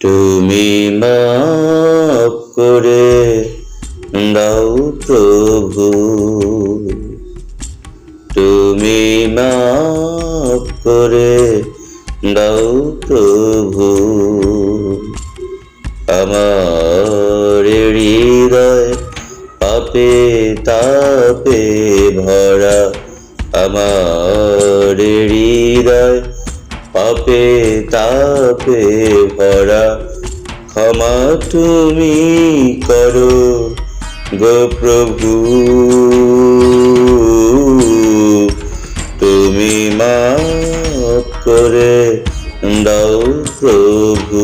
তুমি মাফ করে দাও প্রভু। তুমি মাফ করে দাও প্রভু। আমার হৃদয় পাপে তাপে ভরা। আমার হৃদয় পাপে তাপে ভরা। ক্ষমা তুমি করো গো প্রভু। তুমি মাফ করে দাও প্রভু।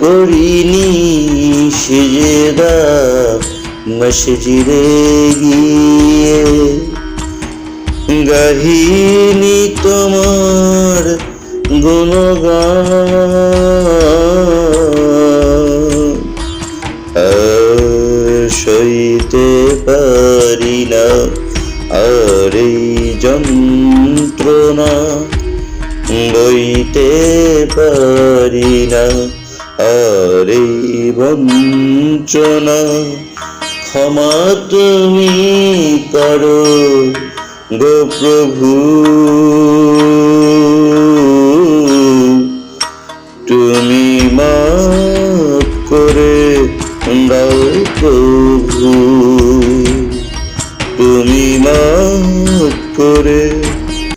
করিনি সেজেদা মসজিদে গিয়ে গাহিনি তোমার গুণগান। আর সইতে পারি না আর এই যন্ত্রণা বইতে পারি না আর এই বঞ্চনা ক্ষমা তুমি করো। গোপ্রভু তুমি মাফ করে দাও প্রভু তুমি মাফ করে